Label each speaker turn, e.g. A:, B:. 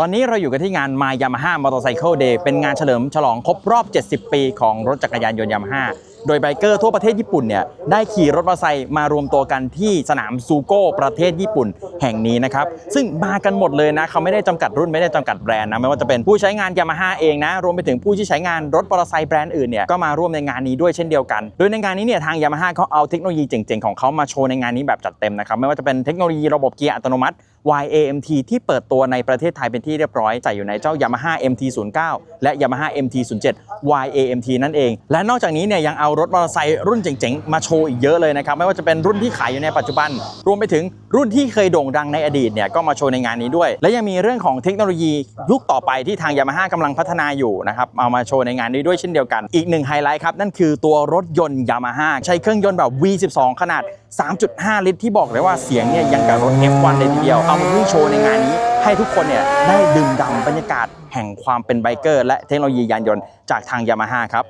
A: ตอนนี้เราอยู่กันที่งาน My Yamaha Motorcycle Day เป็นงานเฉลิมฉลองครบรอบ 70 ปีของรถจักรยานยนต์ยามาฮ่า โดยไบเกอร์ทั่วประเทศญี่ปุ่นเนี่ยได้ขี่รถมอเตอร์ไซค์มารวมตัวกันที่สนามซูโก้ประเทศญี่ปุ่นแห่งนี้นะครับซึ่งมากันหมดเลยนะเขาไม่ได้จำกัดรุ่นไม่ได้จำกัดแบรนด์นะไม่ว่าจะเป็นผู้ใช้งาน Yamaha เองนะรวมไปถึงผู้ที่ใช้งานรถมอเตอร์ไซค์แบรนด์อื่นเนี่ยก็มาร่วมในงานนี้ด้วยเช่นเดียวกัน โดยในงานนี้เนี่ยทาง Yamaha เขาเอาเทคโนโลยีเจ๋งๆของเขามาโชว์ในงานนี้แบบจัดเต็มนะครับไม่ว่าจะเป็นเทคโนโลยีระบบเกียร์อัตโนมัติ YAMT ที่เปิดตัวในประเทศไทยเป็นที่เรียบร้อยใส่อยู่ในเจ้า Yamaha MT09 และ Yamaha MT07 YAMT นั่นเอง และนอกจากนี้เนี่ยยังเอารถมอเตอร์ไซค์รุ่นเจ๋งๆ มาโชว์อีกเยอะเลยนะครับ ไม่ว่าจะเป็นรุ่นที่ขายอยู่ในปัจจุบัน รวมไปถึงรุ่นที่เคยโด่งดังในอดีตเนี่ยก็มาโชว์ในงานนี้ด้วย และยังมีเรื่องของเทคโนโลยียุคต่อไปที่ทาง Yamaha กำลังพัฒนาอยู่นะครับเอามาโชว์ในงานนี้ด้วยเช่นเดียวกัน อีกหนึ่งไฮไลท์ครับนั่นคือตัวรถยนต์ Yamaha ใช้เครื่องยนต์แบบ V12 ขนาด 3.5 ลิตรที่บอกเลยว่าเสียงเนี่ยยังกับรถ F1 เลยทีเดียว เอามาวิ่งโชว์ในงานนี้ ให้ทุกคนเนี่ยได้ดื่มด่ำบรรยากาศแห่งความเป็นไบเกอร์ และเทคโนโลยียานยนต์จากทาง Yamaha ครับ